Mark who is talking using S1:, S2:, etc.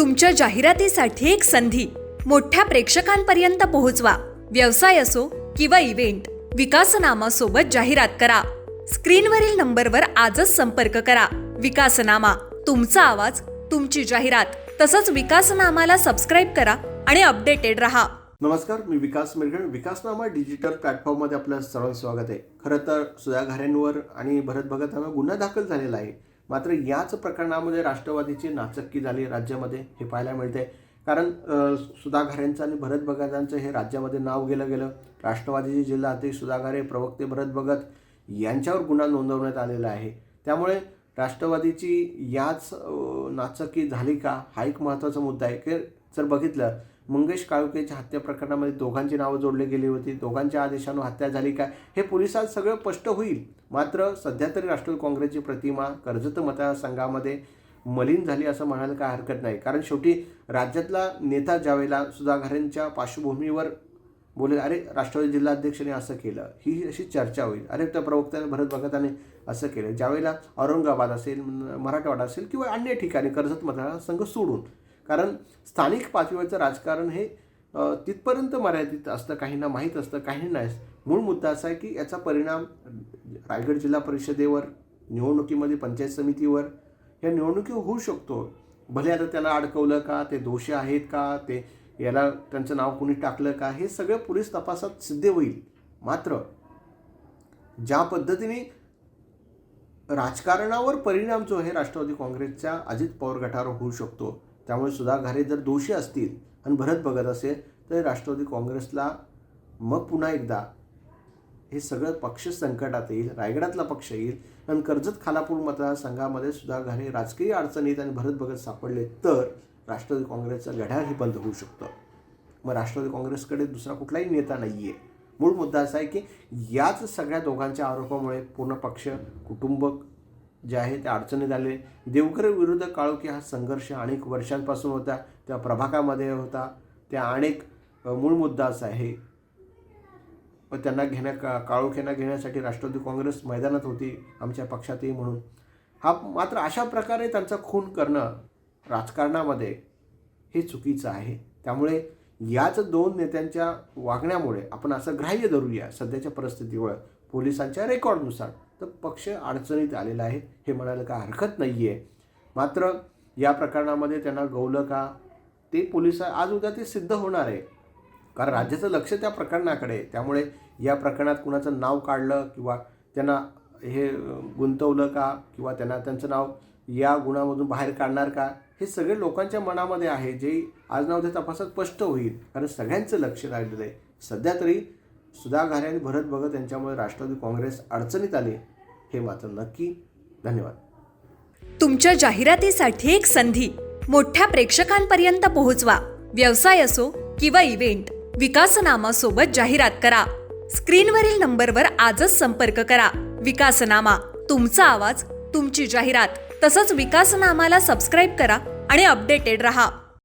S1: तुमच्या जाहिरातीसाठी एक संधी. मोठ्या प्रेक्षकांपर्यंत पोहोचवा. व्यवसाय असो किंवा इव्हेंट विकासनामा सोबत जाहिरात करा. स्क्रीनवरील नंबरवर आजच संपर्क करा. विकासनामा तुमचा आवाज तुमची जाहिरात तसंच विकासनामाला सबस्क्राईब करा आणि अपडेटेड रहा.
S2: नमस्कार मी विकास मिरगण. विकासनामा डिजिटल प्लॅटफॉर्ममध्ये आपलं सर्वांचं स्वागत आहे. खरं तर सुधा घाऱ्यांवर आणि भरत भगतांना गुन्हा दाखल झालेला आहे. मात्र याच प्रकरणामध्ये राष्ट्रवादीची नाचक्की झाली राज्यामध्ये हे पाहायला मिळते कारण अ, यांचं आणि भरत भगतांचं हे राज्यामध्ये नाव गेलं गेलं. राष्ट्रवादीचे जिल्हा अध्यक्ष सुधाघारे प्रवक्ते भरत भगत यांच्यावर गुन्हा नोंदवण्यात आलेला आहे. त्यामुळे राष्ट्रवादीची याच नाचकी नाचक्की झाली का हा एक महत्त्वाचा मुद्दा आहे. की जर बघितलं मंगेश काळुकेच्या हत्या प्रकरणामध्ये दोघांची नावं जोडली गेली होती. दोघांच्या आदेशानं हत्या झाली काय हे पोलिसात सगळं स्पष्ट होईल. मात्र सध्या तरी राष्ट्रवादी काँग्रेसची प्रतिमा कर्जत मतदारसंघामध्ये मलिन झाली असं म्हणायला काय हरकत नाही. कारण शेवटी राज्यातला नेता ज्यावेळेला सुधाघरेंच्या पार्श्वभूमीवर बोले अरे राष्ट्रवादी जिल्हाध्यक्षाने असं केलं ही अशी चर्चा होईल. अरे त्या प्रवक्त्याने भरत भगताने असं केलं. ज्यावेळेला औरंगाबाद असेल मराठवाडा असेल किंवा अन्य ठिकाणी कर्जत मतदारसंघ सोडून कारण स्थानिक पातळीवरचं राजकारण हे तिथपर्यंत मर्यादित असतं काहींना माहीत असतं काहींना मूळ मुद्दा असा आहे की याचा परिणाम रायगड जिल्हा परिषदेवर निवडणुकीमध्ये पंचायत समितीवर या निवडणुकी होऊ शकतो. भले आता त्याला अडकवलं का ते दोषी आहेत का ते याला त्यांचं नाव कुणी टाकलं का हे सगळं पोलीस तपासात सिद्ध होईल. मात्र ज्या पद्धतीने राजकारणावर परिणाम जो आहे राष्ट्रवादी काँग्रेसच्या अजित पवार गटावर होऊ शकतो त्यामुळे सुधाघारे जर दोषी असतील आणि भरत बघत असेल तर राष्ट्रवादी काँग्रेसला मग पुन्हा एकदा हे सगळं पक्ष संकटात येईल रायगडातला पक्ष येईल. आणि कर्जत खालापूर मतदारसंघामध्ये सुद्धा घारे राजकीय अडचणीत आणि भरत भगत सापडले तर राष्ट्रवादी काँग्रेसचा लढाही बंद होऊ शकतो. मग राष्ट्रवादी काँग्रेसकडे दुसरा कुठलाही नेता नाही आहे मूळ मुद्दा असा आहे की याच सगळ्या दोघांच्या आरोपामुळे पूर्ण पक्ष कुटुंब जे आहे ते अडचणीत आले. देवकर विरुद्ध काळोखी हा संघर्ष अनेक वर्षांपासून होता. त्या प्रभागामध्ये होता. त्या अनेक मूळ मुद्दा असा आहे. व त्यांना घेण्या का काळोख्यांना घेण्यासाठी राष्ट्रवादी काँग्रेस मैदानात होती आमच्या पक्षातही म्हणून. हा मात्र अशा प्रकारे त्यांचा खून करणं राजकारणामध्ये हे चुकीचं आहे. त्यामुळे याच दोन नेत्यांच्या वागण्यामुळे आपण असं ग्राह्य धरूया. सध्याच्या परिस्थितीवर पोलिसांच्या रेकॉर्डनुसार. तर पक्ष अडचणीत आलेला आहे हे म्हणायला काय हरकत नाही आहे मात्र या प्रकरणामध्ये त्यांना गवलं का? ते पोलीस आज उद्या ते सिद्ध होणार आहे. कारण राज्याचं लक्ष त्या प्रकरणाकडे आहे. त्यामुळे या प्रकरणात कुणाचं नाव काढलं किंवा त्यांना हे गुंतवलं का किंवा त्यांना त्यांचं नाव या गुणामधून बाहेर काढणार का हे सगळे लोकांच्या मनामध्ये आहे. जे आज नाव ते तपासात स्पष्ट होईल. कारण सगळ्यांचं लक्ष राहिलेलं आहे. सध्या तरी सुधा घारे आणि भरत भगत यांच्यामुळे राष्ट्रवादी काँग्रेस अडचणीत आली हे मात्र नक्की. धन्यवाद.
S1: तुमच्या जाहिरातीसाठी एक संधी. मोठ्या प्रेक्षकांपर्यंत पोहोचवा. व्यवसाय असो किंवा इव्हेंट विकासनामा सोबत जाहिरात करा. स्क्रीनवरील नंबरवर आजच संपर्क करा. विकासनामा तुमचा आवाज तुमची जाहिरात. तसंच विकासनामाला सबस्क्राईब करा आणि अपडेटेड रहा.